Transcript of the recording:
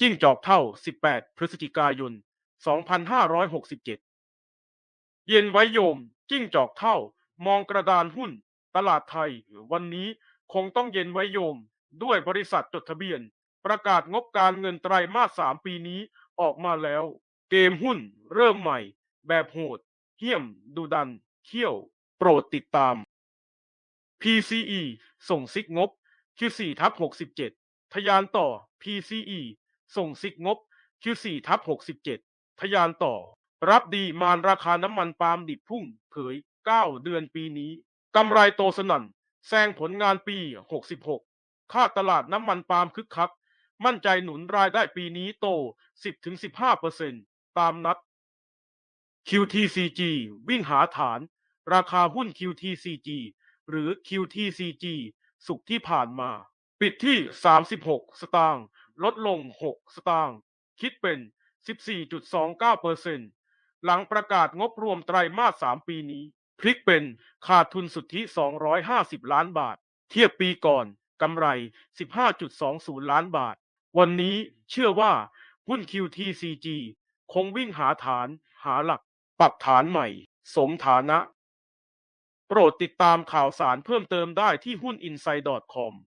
จิ้งจอกเท่า 18 พฤศจิกายน 2567 เย็นไว้โยม จิ้งจอกเท่า มองกระดานหุ้น ตลาดไทย วันนี้คงต้องเย็นไว้โยม ด้วยบริษัทจดทะเบียน ประกาศงบการเงินไตรมาส 3 ปีนี้ออกมาแล้ว เกมหุ้นเริ่มใหม่ แบบโหด เหี้ยมดุดัน เขี้ยว โปรดติดตาม PCE ส่งซิกงบ Q4 ทับ67ทะยานต่อ PCE ส่งซิกงบ Q4 ทับ67ทะยานต่อ รับดีมานราคาน้ำมันปาล์มดิบพุ่ง เผย 9 เดือนปีนี้กำไรโตสนั่นแซงผลงานปี 66 ค่าตลาดน้ำมันปาล์มคึกคัก มั่นใจหนุนรายได้ปีนี้โต 10-15%ตามนัด QTCG วิ่งหาฐาน ราคาหุ้น QTCG หรือ QTCG สุกที่ผ่านมา ปิดที่ 36 สตางค์ ลดลง 6 สตางค์ คิดเป็น 14.29%หลังประกาศงบรวมไตรมาส 3 ปีนี้ พลิกเป็นขาดทุนสุทธิ 250 ล้านบาท เทียบปีก่อนกำไร 15.20 ล้านบาท วันนี้เชื่อว่าหุ้น QTCG คงวิ่งหาฐาน หาหลัก ปรับฐานใหม่ สมฐานะ โปรดติดตามข่าวสารเพิ่มเติมได้ที่หุ้น inside.com